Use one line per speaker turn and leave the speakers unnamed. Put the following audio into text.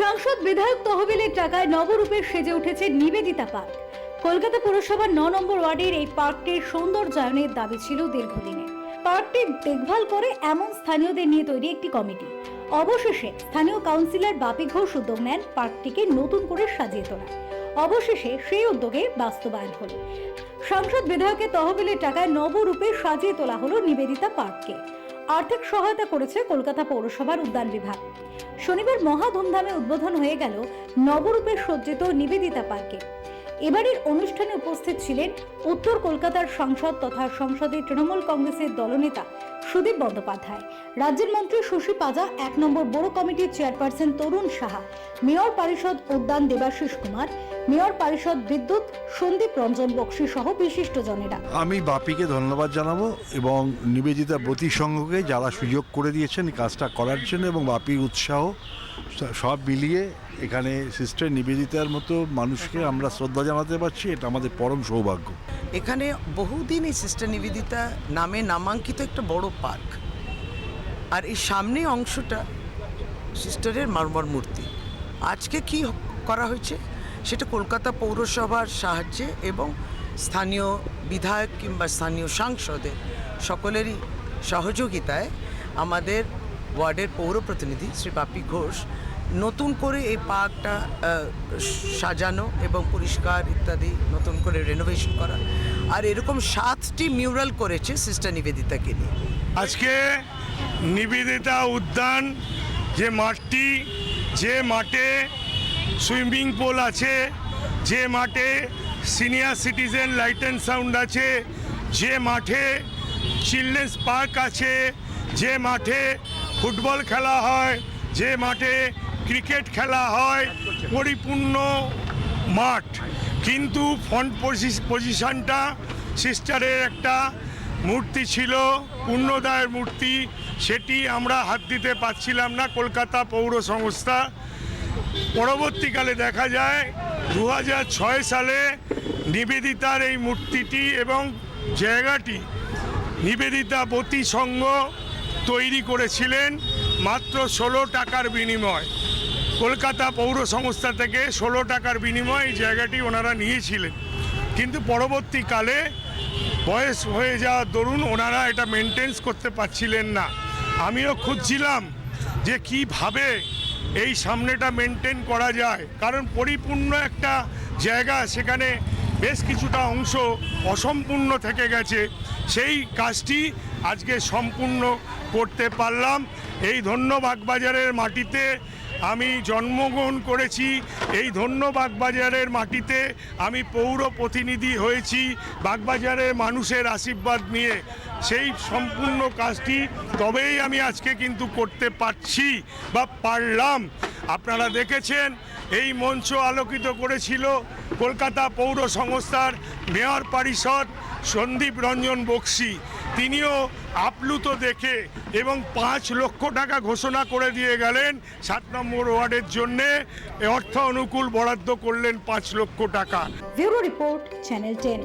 সাংসদ বিধায়ক তহবিলের টাকায় নবরূপে সেজে উঠেছে নিবেদিতা পার্ক। কলকাতা পুরসভার ন নম্বর ওয়ার্ডের এই পার্কটির সৌন্দর্যায়নের দাবি ছিল দীর্ঘদিনে পার্কটি দেখভাল করে এমন স্থানীয়দের নিয়ে তৈরি একটি কমিটি। অবশেষে স্থানীয় কাউন্সিলর বাপি ঘোষ উদ্যোগ নেন পার্কটিকে নতুন করে সাজিয়ে তোলা। অবশেষে সেই উদ্যোগে বাস্তবায়ন হল। সাংসদ বিধায়কের তহবিলের টাকায় নবরূপে সাজিয়ে তোলা হলো নিবেদিতা পার্ককে। আর্থিক সহায়তা করেছে কলকাতা পৌরসভার উদ্যান বিভাগ। শনিবার মহা ধুমধামে উদ্বোধন হয়ে গেল নবরূপে সজ্জিত নিবেদিতা পার্কে। এবারের অনুষ্ঠানে উপস্থিত ছিলেন উত্তর কলকাতার সংসদ তথা সংসদে তৃণমূল কংগ্রেসের দলনেতা সুদীপ বন্দ্যোপাধ্যায়। রাজ্যের মন্ত্রী শশী পাজা এক নম্বর বড় কমিটির চেয়ারপারসন তরুণ সাহা মেয়র পরিষদ উদ্যান দেবাশিস কুমার মেয়র পরিষদ বিদ্যুৎ সন্দীপ রঞ্জন বক্সি সহ বিশিষ্টজনেরা।
আমি বাপিকে ধন্যবাদ জানাব এবং নিবেদিতা ব্রতী সংঘকে যারা সুযোগ করে দিয়েছেন এই কাজটা করার জন্য এবং বাপির উৎসাহ সব মিলিয়ে এখানে সিস্টার নিবেদিতার মতো মানুষকে আমরা শ্রদ্ধা জানাতে পারছি এটা আমাদের পরম সৌভাগ্য।
এখানে বহুদিন এই সিস্টার নিবেদিতা নামে নামাঙ্কিত একটা বড় পার্ক। আর এই সামনে অংশটা সিস্টারের মার্মর মূর্তি। আজকে কি করা হয়েছে? সেটা কলকাতা পৌরসভার সাহায্যে এবং স্থানীয় বিধায়ক কিংবা স্থানীয় সাংসদের সকলেরই সহযোগিতায় আমাদের ওয়ার্ডের পৌর প্রতিনিধি শ্রী বাপি ঘোষ নতুন করে এই পার্কটা সাজানো এবং পরিষ্কার ইত্যাদি নতুন করে রেনোভেশন করা। আর এরকম সাতটি মিউরাল করেছে সিস্টার নিবেদিতাকে নিয়ে।
আজকে নিবেদিতা উদ্যান, যে মাঠটি, যে মাঠে সুইমিং পুল আছে, যে মাঠে senior citizen light and sound আছে, যে মাঠে চিলড্রেন্স পার্ক আছে, যে মাঠে ফুটবল খেলা হয়, যে মাঠে ক্রিকেট খেলা হয়, পরিপূর্ণ মাঠ। কিন্তু ফ্রন্ট পজিশনটা সিস্টারের একটা মূর্তি ছিল, পূর্ণদায়ের মূর্তি। সেটি আমরা হাত দিতে পারছিলাম না, কলকাতা পৌর সংস্থা। পরবর্তীকালে দেখা যায় দু সালে নিবেদিতার এই মূর্তিটি এবং জায়গাটি নিবেদিতা বতী তৈরি করেছিলেন মাত্র ষোলো টাকার বিনিময়। কলকাতা পৌর সংস্থা থেকে ষোলো টাকার বিনিময়ে এই জায়গাটি ওনারা নিয়েছিলেন। কিন্তু পরবর্তীকালে বয়স হয়ে যাওয়ার দরুন ওনারা এটা মেনটেন্স করতে পারছিলেন না। আমিও খুঁজছিলাম যে কীভাবে এই সামনেটা মেনটেন করা যায়। কারণ পরিপূর্ণ একটা জায়গা, সেখানে বেশ কিছুটা অংশ অসম্পূর্ণ থেকে গেছে। সেই কাজটি আজকে সম্পূর্ণ করতে পারলাম। এই ধন্য বাগবাজারের মাটিতে আমি জন্মগ্রহণ করেছি এই ধন্য বাগবাজারের মাটিতে। আমি পৌর প্রতিনিধি হয়েছি বাগবাজারের মানুষের আশীর্বাদ নিয়ে। সেই সম্পূর্ণ কাজটি তবেই আমি আজকে কিন্তু করতে পারছি বা পারলাম। আপনারা দেখেছেন, এই মঞ্চ আলোকিত করেছিল কলকাতা পৌর সংস্থার মেয়র পরিষদ সন্দীপ রঞ্জন বক্সি। তিনিও আপ্লুত দেখে এবং পাঁচ লক্ষ টাকা ঘোষণা করে দিয়ে গেলেন সাত নম্বর ওয়ার্ডের জন্যে। অর্থ অনুকূল বরাদ্দ করলেন পাঁচ লক্ষ টাকা।
Report, channel ten.